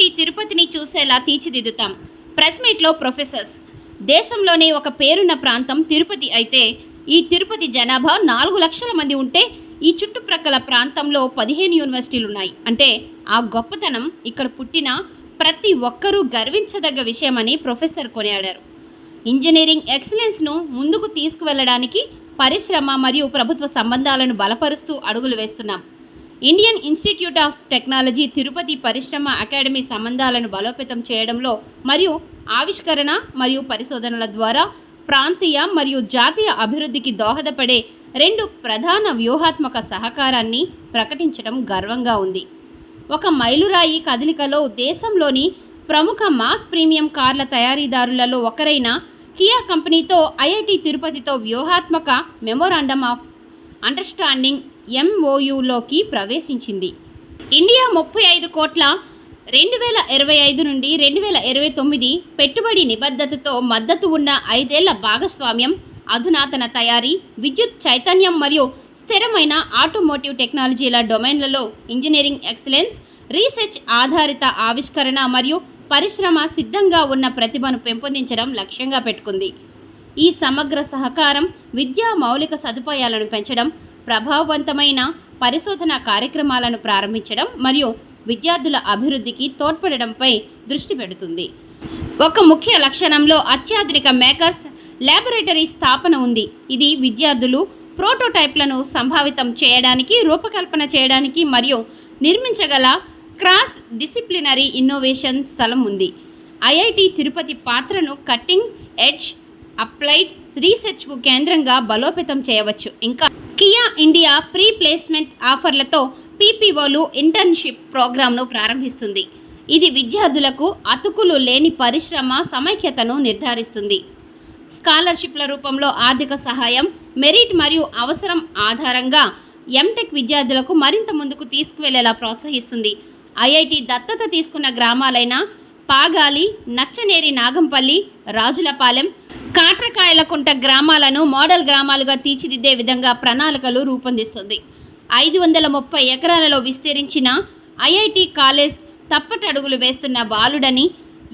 IIT తిరుపతిని చూసేలా తీర్చిదిద్దుతాం. ప్రెస్ మీట్లో ప్రొఫెసర్స్ దేశంలోనే ఒక పేరున్న ప్రాంతం తిరుపతి అయితే ఈ తిరుపతి జనాభా నాలుగు లక్షల మంది ఉంటే ఈ చుట్టుప్రక్కల ప్రాంతంలో పదిహేను యూనివర్సిటీలు ఉన్నాయి అంటే ఆ గొప్పతనం ఇక్కడ పుట్టిన ప్రతి ఒక్కరూ గర్వించదగ్గ విషయమని ప్రొఫెసర్ కొనియాడారు. ఇంజనీరింగ్ ఎక్సలెన్స్ను ముందుకు తీసుకువెళ్ళడానికి పరిశ్రమ మరియు ప్రభుత్వ సంబంధాలను బలపరుస్తూ అడుగులు వేస్తున్నాం. Indian Institute of Technology Tirupati పరిశ్రమ అకాడమీ సంబంధాలను బలోపేతం చేయడంలో మరియు ఆవిష్కరణ మరియు పరిశోధనల ద్వారా ప్రాంతీయ మరియు జాతీయ అభివృద్ధికి దోహదపడే రెండు ప్రధాన వ్యూహాత్మక సహకారాన్ని ప్రకటించడం గర్వంగా ఉంది. ఒక మైలురాయి కదలికలో దేశంలోని ప్రముఖ మాస్ ప్రీమియం కార్ల తయారీదారులలో ఒకరైన కియా కంపెనీతో ఐఐటి తిరుపతితో వ్యూహాత్మక మెమోరాండమ్ ఆఫ్ అండర్స్టాండింగ్ ఎంఓయులోకి ప్రవేశించింది. ఇండియా ముప్పై ఐదు కోట్ల రెండు వేల ఇరవై ఐదు నుండి రెండు వేల ఇరవై తొమ్మిది పెట్టుబడి నిబద్ధతతో మద్దతు ఉన్న ఐదేళ్ళ భాగస్వామ్యం అధునాతన తయారీ విద్యుత్ చైతన్యం మరియు స్థిరమైన ఆటోమోటివ్ టెక్నాలజీల డొమైన్లలో ఇంజనీరింగ్ ఎక్సలెన్స్ రీసెర్చ్ ఆధారిత ఆవిష్కరణ మరియు పరిశ్రమ సిద్ధంగా ఉన్న ప్రతిభను పెంపొందించడం లక్ష్యంగా పెట్టుకుంది. ఈ సమగ్ర సహకారం విద్యా మౌలిక సదుపాయాలను పెంచడం ప్రభావవంతమైన పరిశోధన కార్యక్రమాలను ప్రారంభించడం మరియు విద్యార్థుల అభివృద్ధికి తోడ్పడడంపై దృష్టి పెడుతుంది. ఒక ముఖ్య లక్షణంలో అత్యాధునిక మేకర్స్ ల్యాబొరేటరీ స్థాపన ఉంది. ఇది విద్యార్థులు ప్రోటోటైప్లను సంభావితం చేయడానికి రూపకల్పన చేయడానికి మరియు నిర్మించగల క్రాస్ డిసిప్లినరీ ఇన్నోవేషన్ స్థలం ఉంది. ఐఐటి తిరుపతి పాత్రను కట్టింగ్ ఎడ్జ్ అప్లైడ్ రీసెర్చ్కు కేంద్రంగా బలోపేతం చేయవచ్చు. ఇంకా కియా ఇండియా ప్రీ ప్లేస్మెంట్ ఆఫర్లతో పీపీఓలు ఇంటర్న్షిప్ ప్రోగ్రాంను ప్రారంభిస్తుంది. ఇది విద్యార్థులకు అతుకులు లేని పరిశ్రమ సమైక్యతను నిర్ధారిస్తుంది. స్కాలర్షిప్ల రూపంలో ఆర్థిక సహాయం మెరిట్ మరియు అవసరం ఆధారంగా ఎంటెక్ విద్యార్థులకు మరింత ముందుకు తీసుకువెళ్ళేలా ప్రోత్సహిస్తుంది. ఐఐటి దత్తత తీసుకున్న గ్రామాలైన పాగాలి నచ్చనేరి నాగంపల్లి రాజులపాలెం కాట్రకాయలకుంట గ్రామాలను మోడల్ గ్రామాలుగా తీర్చిదిద్దే విధంగా ప్రణాళికలు రూపొందిస్తుంది. ఐదు వందల ముప్పై ఎకరాలలో విస్తరించిన ఐఐటి కాలేజ్ తప్పటడుగులు వేస్తున్న బాలుడని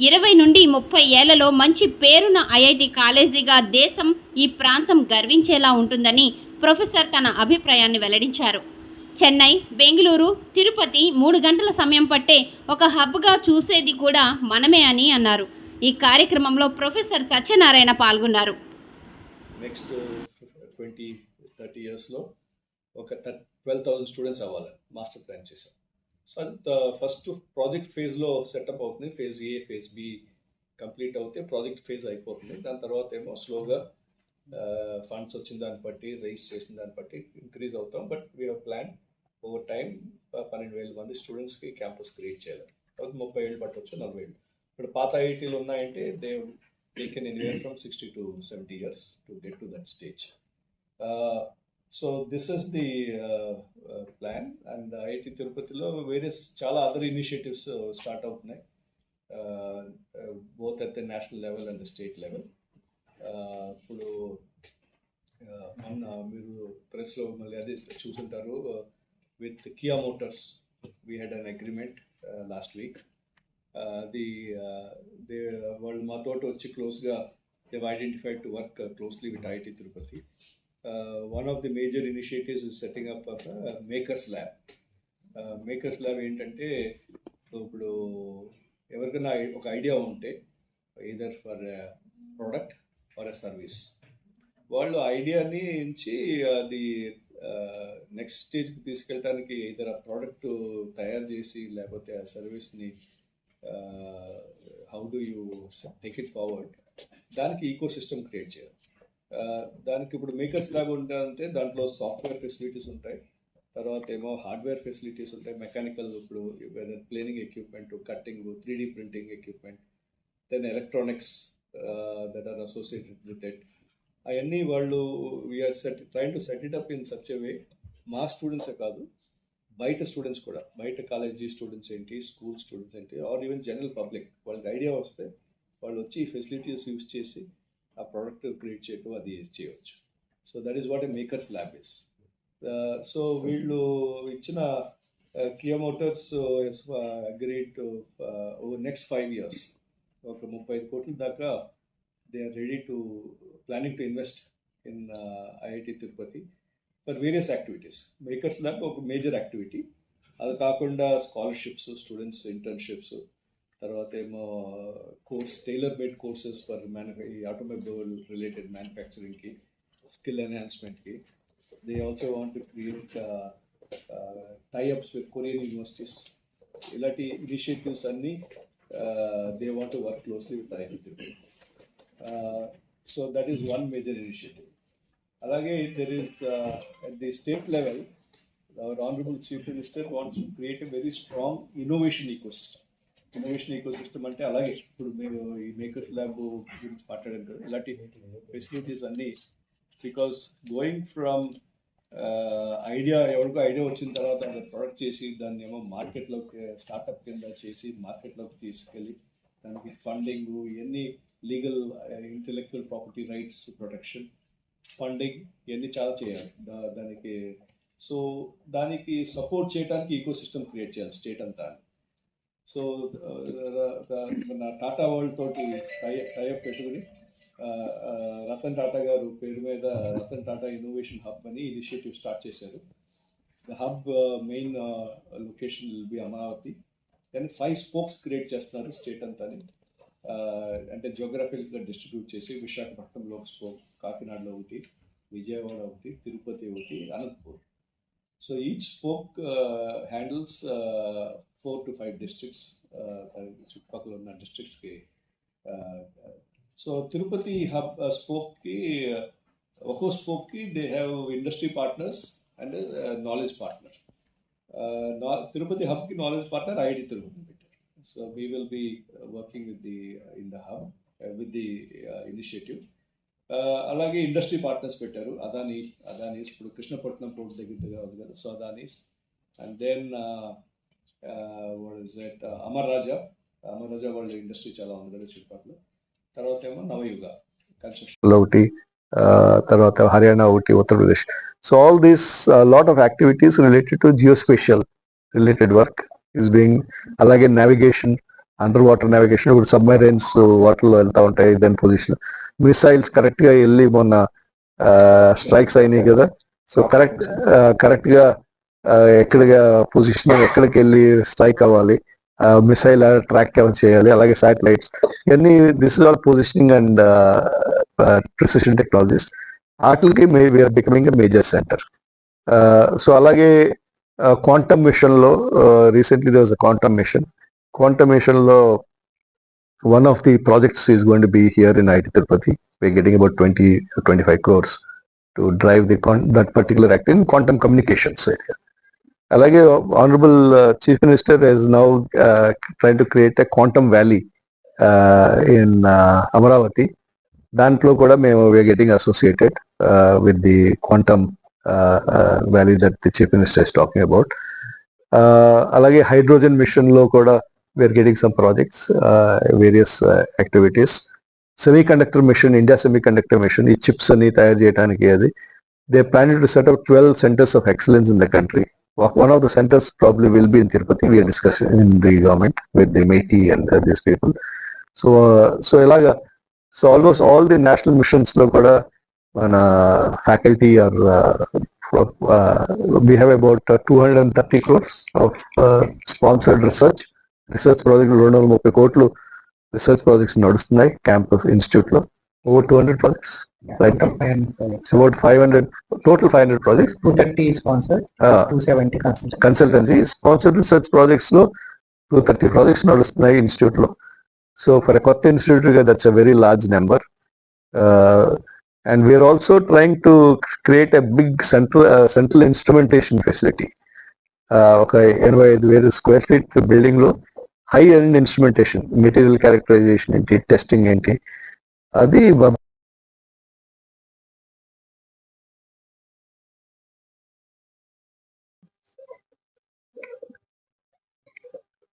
ఇరవై నుండి ముప్పై ఏళ్ళలో మంచి పేరున్న ఐఐటి కాలేజీగా దేశం ఈ ప్రాంతం గర్వించేలా ఉంటుందని ప్రొఫెసర్ తన అభిప్రాయాన్ని వెల్లడించారు. చెన్నై బెంగళూరు తిరుపతి మూడు గంటల సమయం పట్టే ఒక హబ్గా చూసేది కూడా మనమే అని అన్నారు. ఈ కార్యక్రమంలో ప్రొఫెసర్ సత్యనారాయణ పాల్గొన్నారు. నెక్స్ట్ ట్వంటీ థర్టీ ఇయర్స్లో ఒక ట్వెల్వ్ థౌసండ్ స్టూడెంట్స్ అవ్వాలి మాస్టర్ ప్లాన్ చేశాం. సో అది ఫస్ట్ ప్రాజెక్ట్ ఫేజ్లో సెటప్ అవుతుంది phase A phase B complete అవుతే ప్రాజెక్ట్ ఫేజ్ అయిపోతుంది. దాని తర్వాత ఏమో స్లోగా ఫండ్స్ వచ్చిన దాన్ని బట్టి రైస్ చేసిన దాన్ని బట్టి ఇంక్రీజ్ అవుతాం. But we have plan over time పన్నెండు వేల మంది స్టూడెంట్స్కి క్యాంపస్ క్రియేట్ చేయాలి. కాబట్టి ముప్పై ఏళ్ళు పట్టవచ్చు నలభై ఏళ్ళు. ఇప్పుడు పాత ఐఐటీలు ఉన్నాయంటే they they can anywhere from sixty to seventy years to get to that stage so this is the plan and IIT తిరుపతిలో వేరియస్ చాలా అదర్ ఇనిషియేటివ్స్ స్టార్ట్ అవుతున్నాయి. Both at the national level and the state level ఇప్పుడు uh, మొన్న మీరు ప్రెస్లో మళ్ళీ అదే చూసుంటారు. Uh, with Kia Motors we had an agreement last week the they వాళ్ళు మాతో వచ్చి క్లోజ్గా they've identified to work closely with IIT Tirupati one of the major initiatives is setting up of makers lab makers lab ఏంటంటే ఇప్పుడు ఎవరికైనా ఒక idea ఉంటే either for product for a service వాళ్ళు ఐడియాని నుంచి అది నెక్స్ట్ స్టేజ్కి తీసుకెళ్ళడానికి ఇతర ప్రోడక్ట్ తయారు చేసి లేకపోతే ఆ సర్వీస్ని how do you take it forward దానికి ఈకో సిస్టమ్ క్రియేట్ చేయాలి దానికి ఇప్పుడు మేకర్స్ లాగా ఉంటుందంటే దాంట్లో సాఫ్ట్వేర్ ఫెసిలిటీస్ ఉంటాయి. తర్వాత ఏమో హార్డ్వేర్ ఫెసిలిటీస్ ఉంటాయి. మెకానికల్ ఇప్పుడు planing equipment cutting three D printing equipment then electronics that are associated with it అవన్నీ వాళ్ళు we're set train to set it up in such way మా స్టూడెంట్సే కాదు బయట స్టూడెంట్స్ కూడా. బయట కాలేజీ స్టూడెంట్స్ ఏంటి స్కూల్ స్టూడెంట్స్ ఏంటి ఆర్ ఈవెన్ జనరల్ పబ్లిక్ వాళ్ళకి ఐడియా వస్తే వాళ్ళు వచ్చి ఈ ఫెసిలిటీస్ యూస్ చేసి ఆ ప్రోడక్ట్ క్రియేట్ చేయటం అది చేయవచ్చు. So that is what a makers lab is so వీళ్ళు ఇచ్చిన Kia Motors agreed next five years agreed uh, ఒక ముప్పై ఐదు కోట్ల దాకా they are ready to planning to invest in IIT Tirupati for various activities. Makers lab ఒక major activity అది కాకుండా స్కాలర్షిప్స్ స్టూడెంట్స్ ఇంటర్న్షిప్స్ తర్వాత ఏమో course tailor made courses for manufa ఈ ఆటోమొబైల్ రిలేటెడ్ మ్యానుఫ్యాక్చరింగ్కి skill ఎన్హాన్స్మెంట్కి they also want to create tie ups with Korean universities ఇలాంటి initiatives అన్నీ they want to work closely with IIT so that is one major initiative అలాగే there is at the state level our honourable chief minister wants create a very strong innovation ecosystem innovation ecosystem అంటే అలాగే ఇప్పుడు మీరు ఈ makers lab గురించి మాట్లాడారు కదా ఇలాంటి ఫెసిలిటీస్ అన్నీ బికాస్ గోయింగ్ ఫ్రమ్ ఐడియా ఎవరికో ఐడియా వచ్చిన తర్వాత అది ప్రొడక్ట్ చేసి దాన్ని ఏమో మార్కెట్లోకి స్టార్ట్అప్ కింద చేసి మార్కెట్లోకి తీసుకెళ్ళి దానికి ఫండింగ్ ఇవన్నీ legal intellectual property rights protection funding ఇవన్నీ చాలా చేయాలి. దానికి సో దానికి సపోర్ట్ చేయడానికి ఈకో సిస్టమ్ క్రియేట్ చేయాలి స్టేట్ అంతా సో మన టాటా వరల్డ్ తోటి టై టైఅప్ పెట్టుకుని రతన్ టాటా గారు పేరు మీద రతన్ టాటా ఇన్నోవేషన్ హబ్ అని ఇనిషియేటివ్ స్టార్ట్ చేశారు. The hub main location will be Amaravati. కానీ ఫైవ్ స్పోక్స్ క్రియేట్ చేస్తున్నారు స్టేట్ అంతా అంటే జోగ్రఫికల్గా డిస్ట్రిబ్యూట్ చేసి విశాఖపట్నంలో ఒక స్పోక్ కాకినాడలో ఒకటి విజయవాడ ఒకటి తిరుపతి ఒకటి Anantapur. So each spoke handles four to five districts చుట్టుపక్కల ఉన్న డిస్ట్రిక్ట్స్కి సో తిరుపతి హబ్ స్పోక్కి ఒక్కో స్పోక్కి they have industry partners and knowledge partner Tirupati హబ్కి knowledge partner IIT Tirupati. పెట్టారు so be will be working with the in the with with the initiative. అలాగే industry partners పెట్టారు. అదాని అదానీస్ ఇప్పుడు Krishnapatnam port దగ్గర ఉంది కదా. So Adanis and then is that Amar Raja Amar Raja వాళ్ళ industry చాలా ఉంది కదా చుట్టుపక్కల తర్వాత ఏమో నవయుగ కన్స్ట్రక్షన్ ఒకటి తర్వాత హర్యానా ఒకటి Uttar Pradesh so all these lot of activities related to geospatial related work is being అలాగే నావిగేషన్ అండర్ వాటర్ నావిగేషన్ ఇప్పుడు సబ్మెరైన్స్ వాటర్ వెళ్తా ఉంటాయి దాని పొజిషన్ మిసైల్స్ కరెక్ట్గా వెళ్ళి మొన్న స్ట్రైక్స్ అయినాయి కదా. సో కరెక్ట్ కరెక్ట్గా ఎక్కడిగా పొజిషన్ ఎక్కడికి వెళ్ళి స్ట్రైక్ అవ్వాలి మిసైల్ ట్రాక్ ఏమైనా చేయాలి అలాగే శాటిలైట్స్ ఇవన్నీ this is all positioning and precision technologies వాటికి may we're becoming a major centre so అలాగే క్వాంటమ్ మిషన్ లో recently they was a quantum mission quantum mission లో one of the projects is going to be here in IIT Tirupati we getting about twenty twenty five crores to drive the that particular act in quantum communications area అలాగే honourable chief minister he's now train to create a quantum valley in Amaravati దాంట్లో కూడా మేము we're getting associated with the quantum valley that the chief minister is talking about అలాగే hydrogen మిషన్లో కూడా we're getting some projects various activities semiconductor mission India semiconductor mission ఈ chips అన్ని తయారు చేయడానికి అది. They plan to set up twelve centres of excellence in the country one of the centres probably will be in Tirupati we're discuss in the government with the the and and people so so ఇలాగా so almost all the national మిషన్స్లో కూడా మన faculty are we have about two hundred and thirty crores of sponsored research research project రెండు వందల ముప్పై కోట్లు research projects నడుస్తున్నాయి campus ఇన్స్టిట్యూట్లో over two hundred projects right about five hundred total five hundred projects 230 is sponsored, 270 consultant. Consultancy sponsored research ప్రాజెక్ట్స్లో two thirty projects నడుస్తున్నాయి ఇన్స్టిట్యూట్లో so for కొత్త ఇన్స్టిట్యూట్గా that's a very large number and we're also trying to create a big central central instrumentation facility ఒక ఎనభై ఐదు వేలు square feet బిల్డింగ్లో high end instrumentation material characterisation ఏంటి testing ఏంటి అది బ-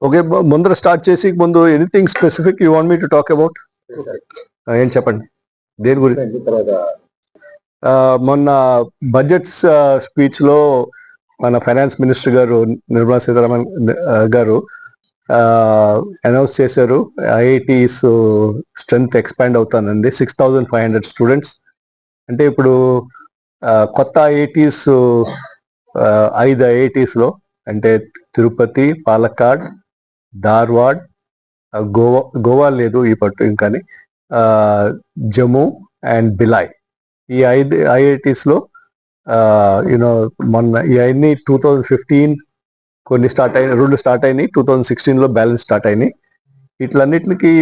ఓకే బ- ముందర స్టార్ట్ చేసి ముందు anything specific you want me to talk about ఏం చెప్పండి? దేని గురించి? మొన్న బడ్జెట్ స్పీచ్లో మన ఫైనాన్స్ మినిస్టర్ గారు నిర్మలా సీతారామన్ గారు అనౌన్స్ చేశారు ఐఐటీస్ స్ట్రెంగ్త్ ఎక్స్పాండ్ అవుతానండి six thousand five hundred students అంటే ఇప్పుడు కొత్త ఐఐటీస్ ఐదు ఐఐటీస్లో అంటే తిరుపతి పాలక్కాడ్ ధార్వాడ్ గోవా గోవా లేదు ఈ పట్టు ఇంకాని. ఆ, జమ్మూ అండ్ బిలాయ్. ఈ ఐదు ఐఐటీస్లో యూనో మొన్న ఇవన్నీ టూ థౌజండ్ ఫిఫ్టీన్ కొన్ని స్టార్ట్ అయినాయి రెండు స్టార్ట్ అయినాయి టూ థౌజండ్ సిక్స్టీన్లో బ్యాలెన్స్ స్టార్ట్ అయినాయి. ఇట్లన్నిటికి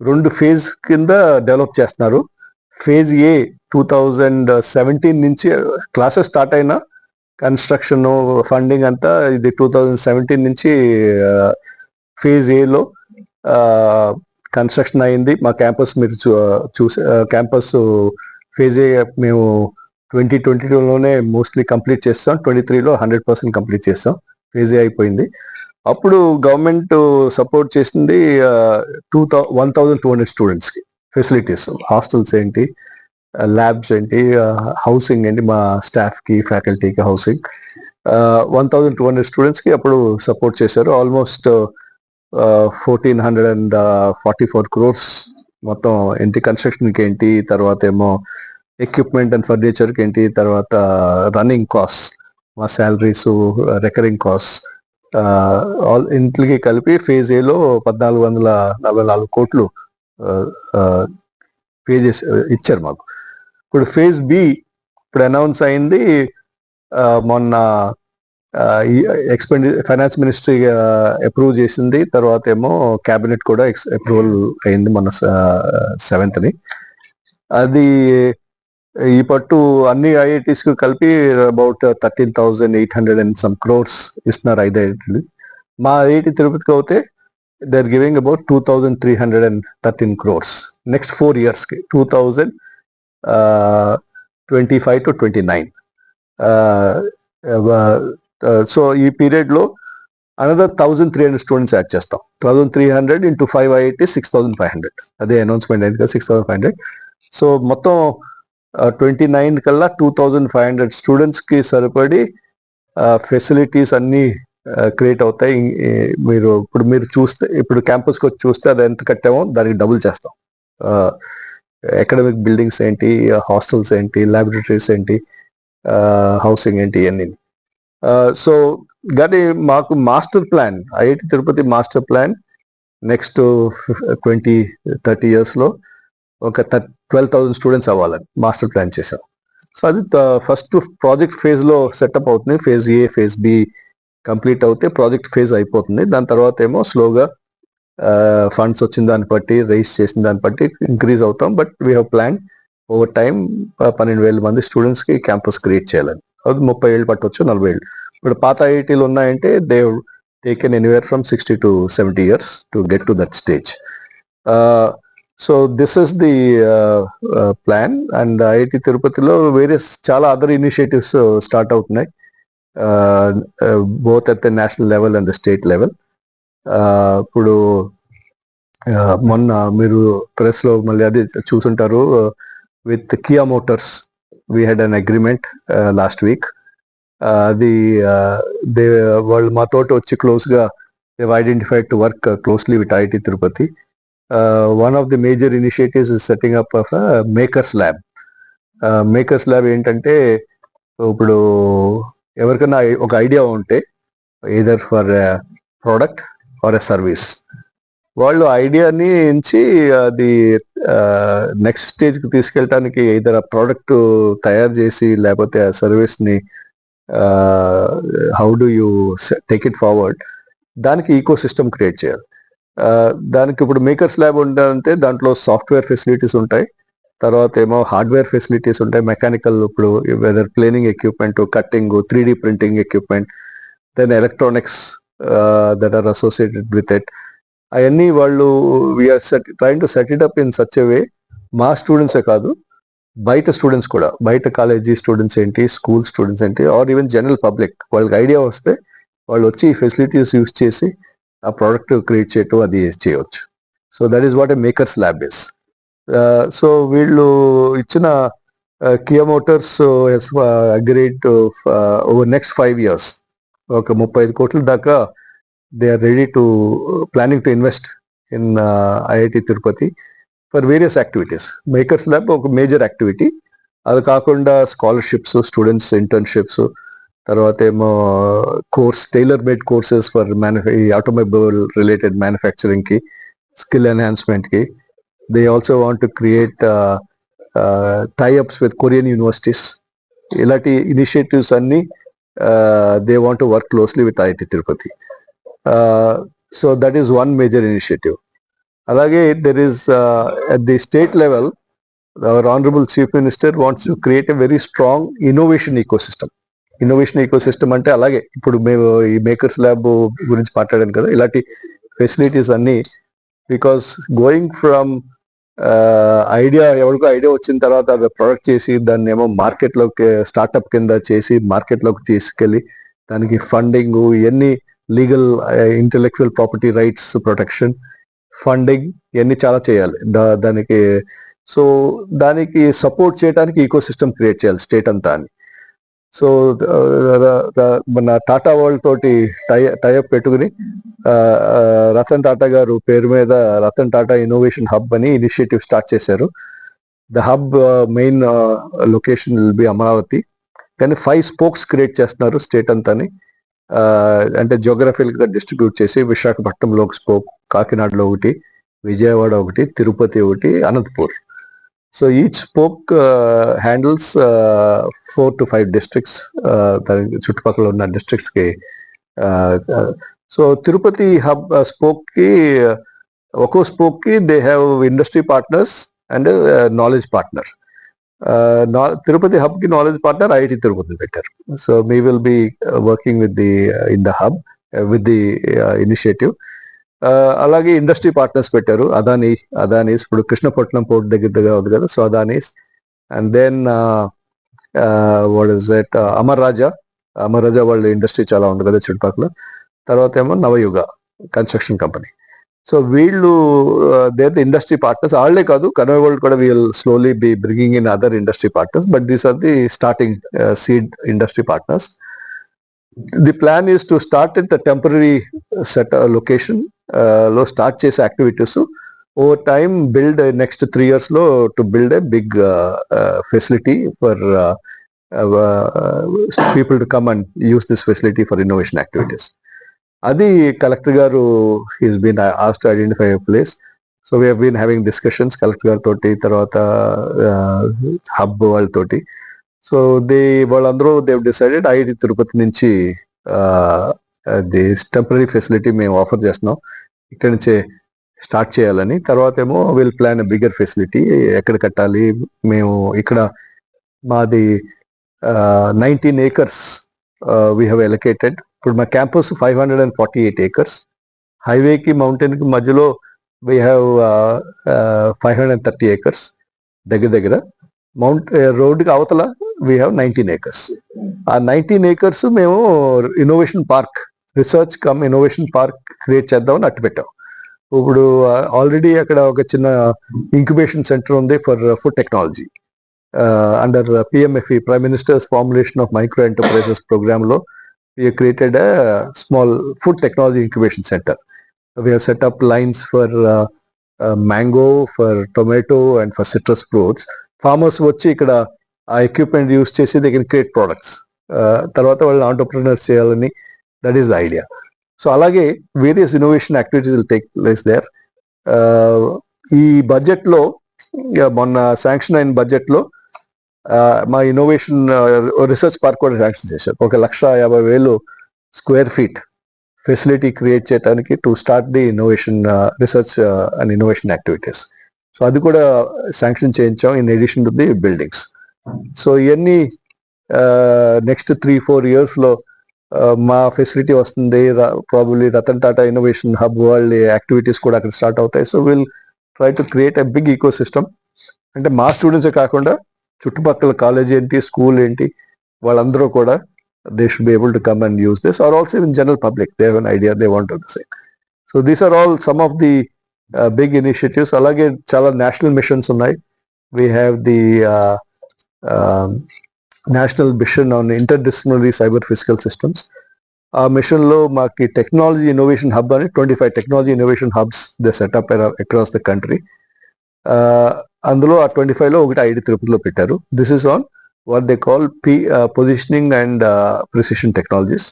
రెండు ఫేజ్ కింద డెవలప్ చేస్తున్నారు. Phase A two thousand seventeen నుంచి క్లాసెస్ స్టార్ట్ అయినా కన్స్ట్రక్షన్ ఫండింగ్ అంతా ఇది టూ థౌజండ్ సెవెంటీన్ నుంచి ఫేజ్ ఏలో కన్స్ట్రక్షన్ అయింది మా క్యాంపస్ మీరు చూ చూసే క్యాంపస్ ఫేజ్ మేము ట్వంటీ ట్వంటీ టూలోనే మోస్ట్లీ కంప్లీట్ చేస్తాం. ట్వంటీ త్రీలో హండ్రెడ్ పర్సెంట్ కంప్లీట్ చేస్తాం. ఫేజ్ అయిపోయింది. అప్పుడు గవర్నమెంట్ సపోర్ట్ చేసింది two thou one thousand two hundred స్టూడెంట్స్కి. ఫెసిలిటీస్ హాస్టల్స్ ఏంటి ల్యాబ్స్ ఏంటి హౌసింగ్ ఏంటి మా స్టాఫ్కి ఫ్యాకల్టీకి housing. One thousand two hundred స్టూడెంట్స్కి అప్పుడు సపోర్ట్ చేశారు. Almost fourteen hundred and forty four crores మొత్తం ఏంటి కన్స్ట్రక్షన్కి ఏంటి తర్వాత ఏమో ఎక్విప్మెంట్ అండ్ ఫర్నిచర్కి ఏంటి తర్వాత రన్నింగ్ కాస్ట్ మా శాలరీస్ రికరింగ్ కాస్ట్ ఆల్ ఇంటికి కలిపి ఫేజ్ ఏలో పద్నాలుగు వందల నలభై నాలుగు కోట్లు పే చేసి ఇచ్చారు మాకు. ఇప్పుడు ఫేజ్ బి ఇప్పుడు అనౌన్స్ అయింది మొన్న ఎక్స్పెండి ఫైనాన్స్ మినిస్ట్రీ అప్రూవ్ చేసింది. తర్వాత ఏమో క్యాబినెట్ కూడా అప్రూవల్ అయింది మొన్న సెవెంత్ని అది ఈ పట్టు అన్ని ఐఐటీస్కు కలిపి about thirteen thousand eight hundred and some crores ఇస్తున్నారు ఐదు ఐఐటీలు మా ఐఐటి తిరుపతికి అయితే they are giving about two thousand three hundred and thirteen crores next four ఇయర్స్కి two thousand twenty five to twenty nine Uh, so ఈ పీరియడ్లో another thousand three hundred students add చేస్తాం. Thousand three hundred into five eighty six thousand five hundred అదే announcement అయింది కదా six thousand five hundred so మొత్తం uh, twenty nine కల్లా two thousand five hundred స్టూడెంట్స్కి సరిపడి uh, ఫెసిలిటీస్ అన్నీ create అవుతాయి. మీరు ఇప్పుడు మీరు చూస్తే ఇప్పుడు క్యాంపస్కి వచ్చి చూస్తే అది ఎంత కట్టామో దానికి డబుల్ చేస్తాం. అకాడమిక్ బిల్డింగ్స్ ఏంటి హాస్టల్స్ ఏంటి ల్యాబొరేటరీస్ ఏంటి హౌసింగ్ ఏంటి ఇవన్నీ. సో కానీ మాకు master plan IIT Tirupati master plan next twenty thirty ఇయర్స్లో ఒక ట్వెల్వ్ థౌసండ్ స్టూడెంట్స్ అవ్వాలని మాస్టర్ ప్లాన్ చేసాం సో అది ఫస్ట్ ప్రాజెక్ట్ ఫేజ్లో సెటప్ అవుతుంది phase A phase B complete అవుతే ప్రాజెక్ట్ ఫేజ్ అయిపోతుంది. దాని తర్వాత ఏమో స్లోగా ఫండ్స్ వచ్చిన దాన్ని బట్టి రైస్ చేసిన దాన్ని బట్టి ఇంక్రీజ్ అవుతాం. But we have plan over time పన్నెండు వేల మంది స్టూడెంట్స్కి క్యాంపస్ క్రియేట్ చేయాలని. అది ముప్పై ఏళ్ళు పట్టవచ్చు నలభై ఏళ్ళు. ఇప్పుడు పాత ఐఐటీలు ఉన్నాయంటే they taken anywhere from sixty to seventy years to get to that stage so this is the plan and IIT తిరుపతిలో వేరియస్ చాలా అదర్ ఇనిషియేటివ్స్ స్టార్ట్ అవుతున్నాయి. Both at the national level and the state level ఇప్పుడు మొన్న మీరు ప్రెస్లో మళ్ళీ అది చూసుంటారు with Kia Motors we had an agreement last week అది దే వాళ్ళు మాతోటి వచ్చి క్లోజ్గా they've identified to work closely with IIT Tirupati one of the major initiatives is setting up of makers lab makers lab ఏంటంటే ఇప్పుడు ఎవరికైనా ఒక idea ఉంటే either for product or a service వాళ్ళు ఐడియాని ఎంచి అది నెక్స్ట్ స్టేజ్కి తీసుకెళ్ళటానికి ఇతర ప్రోడక్ట్ తయారు చేసి లేకపోతే ఆ సర్వీస్ని how do you take it forward దానికి ఈకో సిస్టమ్ క్రియేట్ చేయాలి దానికి ఇప్పుడు మేకర్స్ ల్యాబ్ ఉండాలంటే దాంట్లో సాఫ్ట్వేర్ ఫెసిలిటీస్ ఉంటాయి. తర్వాత ఏమో హార్డ్వేర్ ఫెసిలిటీస్ ఉంటాయి. మెకానికల్ ఇప్పుడు whether planing equipment cutting three D printing equipment then electronics that are associated with it అవన్నీ వాళ్ళు we're set train to set it up in such way మా స్టూడెంట్సే కాదు బయట స్టూడెంట్స్ కూడా బయట కాలేజీ స్టూడెంట్స్ ఏంటి స్కూల్ స్టూడెంట్స్ ఏంటి ఆర్ ఈవెన్ జనరల్ పబ్లిక్ వాళ్ళకి ఐడియా వస్తే వాళ్ళు వచ్చి ఈ ఫెసిలిటీస్ యూస్ చేసి ఆ ప్రోడక్ట్ క్రియేట్ చేయటం అది చేయవచ్చు. So that is what a makers lab is so వీళ్ళు ఇచ్చిన uh, Kia Motors Motors over next five years ఒక ముప్పై ఐదు కోట్ల దాకా they are ready to planning to invest in IIT Tirupati for various activities makers lab ఒక major activity అది కాకుండా స్కాలర్షిప్స్ స్టూడెంట్స్ ఇంటర్న్షిప్స్ తర్వాత ఏమో course tailor made courses for మ్యానుఫ్యా automobile related మ్యానుఫ్యాక్చరింగ్కి skill ఎన్హాన్స్మెంట్కి they also want to create tie ups with Korean universities ఇలాంటి initiatives అన్ని they want work closely with IIT Tirupati so that is one major initiative అలాగే there is at the state level our honourable chief minister wants to create a very strong innovation ecosystem innovation ecosystem అంటే అలాగే ఇప్పుడు మేము ఈ makers lab గురించి మాట్లాడాను కదా ఇలాంటి ఫెసిలిటీస్ అన్ని బికాస్ గోయింగ్ ఫ్రమ్ ఐడియా ఎవరికో ఐడియా వచ్చిన తర్వాత అది ప్రొడక్ట్ చేసి దాన్ని ఏమో మార్కెట్లోకి స్టార్ట్అప్ కింద చేసి మార్కెట్లోకి తీసుకెళ్ళి దానికి ఫండింగ్ ఇవన్నీ legal intellectual property rights protection funding ఇవన్నీ చాలా చేయాలి. దానికి సో దానికి సపోర్ట్ చేయడానికి ఈకో సిస్టమ్ క్రియేట్ చేయాలి స్టేట్ అంతా అని. సో మన టాటా వరల్డ్ తోటి టై టైఅప్ పెట్టుకుని రతన్ టాటా గారు పేరు మీద రతన్ టాటా ఇన్నోవేషన్ హబ్ అని ఇనిషియేటివ్ స్టార్ట్ చేశారు. The hub main location will be Amaravati. కానీ ఫైవ్ స్పోక్స్ క్రియేట్ చేస్తున్నారు స్టేట్ అంతాని అంటే జోగ్రఫికల్గా డిస్ట్రిబ్యూట్ చేసి విశాఖపట్నంలో ఒక స్పోక్ కాకినాడలో ఒకటి విజయవాడ ఒకటి తిరుపతి ఒకటి Anantapur. So each spoke handles four to five districts దాని చుట్టుపక్కల ఉన్న డిస్ట్రిక్ట్స్కి సో తిరుపతి హబ్ స్పోక్కి ఒక్కో స్పోక్కి they have industry partners and knowledge partner Tirupati హబ్కి knowledge partner IIT Tirupati పెట్టారు so me will be working with the in the hub with the initiative అలాగే industry partners పెట్టారు. అదానీ అదానీస్ ఇప్పుడు కృష్ణపట్నం పోర్ట్ దగ్గర దగ్గర ఉంది కదా so Adani's. And then what is at Amar Raja. Amar Raja వాళ్ళ industry చాలా ఉంది కదా చుట్టుపక్కల. తర్వాత ఏమో నవయుగ కన్స్ట్రక్షన్ కంపెనీ సో వీళ్ళు దేర్ ది ఇండస్ట్రీ పార్ట్నర్స్ వాళ్ళే కాదు కన్వే వరల్డ్ కూడా we'll slowly be bringing in other industry partners but these are the starting seed industry partners the plan is to start in the temporary set లొకేషన్లో start చేసే activities over time build next three ఇయర్స్లో to build a big facility for people to come and use this facility for innovation activities అది collector గారు he's been asked identify place so we been having discussions collector గారి తోటి తర్వాత hub వాళ్ళతోటి so they వాళ్ళందరూ Dev decided IIT Tirupati నుంచి the temporary facility మేము offer చేస్తున్నాం. ఇక్కడి నుంచే స్టార్ట్ చేయాలని. తర్వాత ఏమో విల్ ప్లాన్ బిగ్గర్ ఫెసిలిటీ ఎక్కడ కట్టాలి మేము ఇక్కడ మాది nineteen acres we have allocated ఇప్పుడు మా campus five hundred and forty eight acres హైవేకి మౌంటైన్కి మధ్యలో we have five hundred and thirty acres దగ్గర. దగ్గర మౌంట్ రోడ్డుకి అవతల వీ హ్యావ్ నైన్టీన్ ఏకర్స్ ఆ నైన్టీన్ ఏకర్స్ మేము innovation park research cum innovation park create చేద్దామని అట్టు పెట్టాం. ఇప్పుడు ఆల్రెడీ అక్కడ ఒక చిన్న ఇంక్యుబేషన్ సెంటర్ ఉంది for food technology under PMFME prime minister's formulation of micro enterprises ప్రోగ్రామ్లో లో created small food technology incubation centre we have set up lines for uh, uh, mango, for tomato, and for citrus fruits. Farmers వచ్చి ఇక్కడ ఆ equipment use చేసి they can create products తర్వాత వాళ్ళు entrepreneurs చేయాలని that is the idea so అలాగే various innovation activities will take place there ఈ బడ్జెట్లో మొన్న శాంక్షన్ అయిన బడ్జెట్లో మా ఇన్నోవేషన్ రీసెర్చ్ పార్క్ కూడా శాంక్షన్ చేశారు. ఒక లక్ష యాభై వేలు స్క్వేర్ ఫీట్ ఫెసిలిటీ క్రియేట్ చేయడానికి to start the innovation research and innovation activities so అది కూడా శాంక్షన్ చేయించాం in addition to the buildings so ఇవన్నీ నెక్స్ట్ త్రీ ఫోర్ ఇయర్స్లో మా ఫెసిలిటీ వస్తుంది. Probably Ratan Tata innovation hub world activities కూడా అక్కడ స్టార్ట్ అవుతాయి. So will try to create a big ecosystem అంటే మా స్టూడెంట్సే కాకుండా చుట్టుపక్కల కాలేజ్ ఏంటి స్కూల్ ఏంటి వాళ్ళందరూ కూడా they should be able to come and use this or also in general public they have idea they want to say so these are all some of the big initiatives అలాగే చాలా national missions ఉన్నాయి we have the national mission on interdisciplinary cyber physical systems ఆ మిషన్లో మాకు technology innovation hub అని twenty five technology innovation hubs the setup across the country అందులో ఆ twenty ఫైవ్లో ఒకటి ఐడి తిరుపతిలో పెట్టారు. This is on what they call P positioning and precision technologies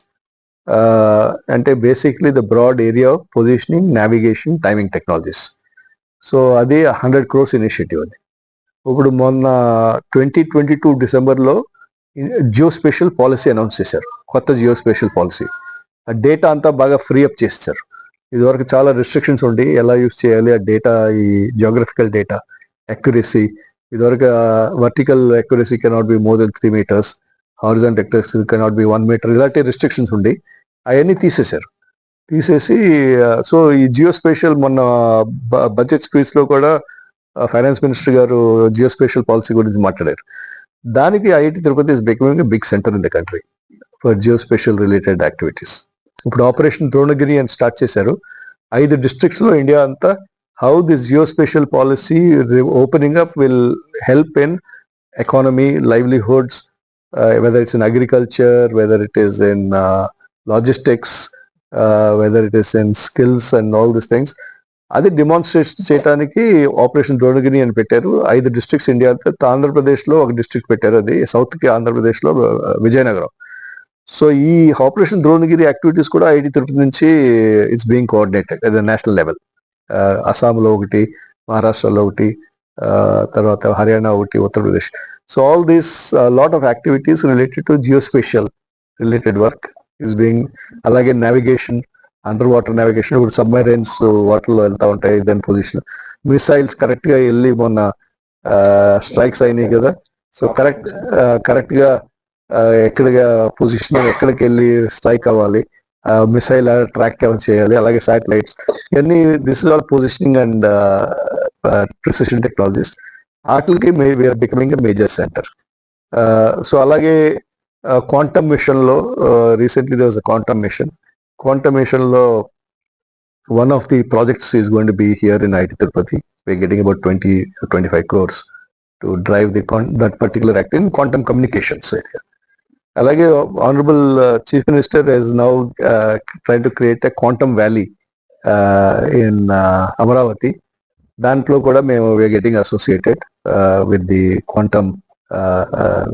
అంటే basically the broad area of positioning navigation timing technologies so అది hundred crores initiative అది. ఇప్పుడు మొన్న ట్వంటీ ట్వంటీ టూ డిసెంబర్లో జియో స్పెషల్ పాలసీ అనౌన్స్ చేశారు. కొత్త జియో స్పెషల్ పాలసీ ఆ data అంతా బాగా ఫ్రీ అప్ చేస్తారు ఇదివరకు చాలా రిస్ట్రిక్షన్స్ ఉండి ఎలా యూస్ చేయాలి ఆ డేటా ఈ జియోగ్రఫికల్ డేటా accuracy. ఇదివరకు vertical accuracy cannot be more than three metres horizontal accuracy cannot be one metre ఇలాంటి రిస్ట్రిక్షన్స్ ఉండి అవన్నీ తీసేశారు. తీసేసి సో ఈ జియోస్పేషల్ మొన్న బడ్జెట్ స్పీచ్లో కూడా ఫైనాన్స్ మినిస్టర్ గారు జియోస్పేషల్ పాలసీ గురించి మాట్లాడారు. దానికి IIT Tirupati is becoming big centre in the country for geospatial related activities ఇప్పుడు ఆపరేషన్ ద్రోణగిరి అని స్టార్ట్ చేశారు. ఐదు డిస్ట్రిక్ట్స్లో ఇండియా అంతా how this geospatial policy opening up will help in economy livelihoods whether it's in agriculture whether it is in logistics whether it is in skills and all this things అది demonstration చేయడానికి operation Dronagiri అని పెట్టారు. ఐదు districts India అంతా ఆంధ్రప్రదేశ్లో ఒక district పెట్టారు అది. సౌత్కి ఆంధ్రప్రదేశ్లో ఆ, విజయనగరం సో ఈ ఆపరేషన్ ద్రోణగిరి యాక్టివిటీస్ కూడా ఐఐటి తిరుపతి నుంచి it's being coordinated at the national level అస్సాంలో ఒకటి మహారాష్ట్రలో ఒకటి ఆ, తర్వాత హర్యానా ఒకటి Uttar Pradesh. So all these lot of activities related to geospatial related work is being అలాగే నావిగేషన్ అండర్ వాటర్ నావిగేషన్ ఇప్పుడు సబ్మెరైన్స్ వాటర్లో వెళ్తా ఉంటాయి దాని పొజిషన్ మిసైల్స్ కరెక్ట్గా వెళ్ళి మొన్న స్ట్రైక్స్ అయినాయి కదా. సో కరెక్ట్ కరెక్ట్గా ఎక్కడిగా పొజిషన్ ఎక్కడికి వెళ్ళి స్ట్రైక్ అవ్వాలి. మిసైల్ ట్రాక్ చేయాలి అలాగే శాటిలైట్స్ ఇవన్నీ this is all positioning and precision technologies వాటికి we're becoming a major centre so అలాగే క్వాంటమ్ మిషన్లో recently they was a quantum mission quantum మిషన్లో one of the projects is going to be here in IT Tirupati. We're getting about 20 to 25 crores to drive the con- that particular act in quantum communications area. అలాగే honourable chief minister is now try to create a quantum valley in Amaravati దాంట్లో కూడా మేము we're getting associated with the quantum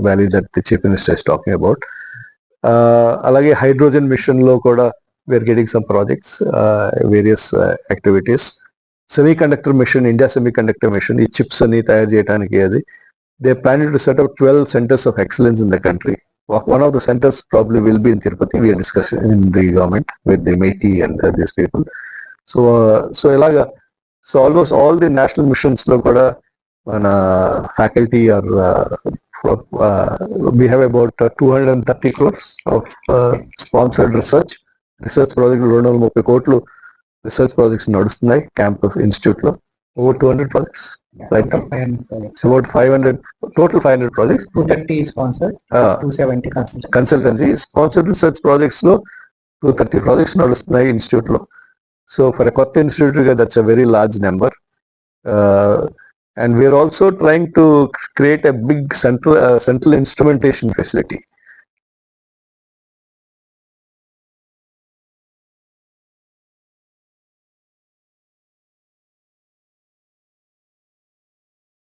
valley that the chief minister is talking about అలాగే hydrogen మిషన్లో కూడా we're getting some projects various activities uh, conductor Semiconductor India India conductor mission, ఈ chips అని తయారు చేయడానికి అది. They plan to set up twelve centres of excellence in the country one of the centres probably will be in Tirupati we're discussion in the government with the MeitY and these people so so ఇలాగా so almost all the national missions లో కూడా మన faculty are we have about two hundred and thirty crores of sponsored research research project రెండు వందల ముప్పై కోట్లు research projects నడుస్తున్నాయి campus institute లో over two hundred projects right about five hundred total five hundred projects Two thirty sponsored, two seventy consultant. Consultancy sponsored research projects లో two thirty projects నడుస్తున్నాయి institute లో so for కొత్త institute గా that's a very large number and we're also trying to create a big central central instrumentation facility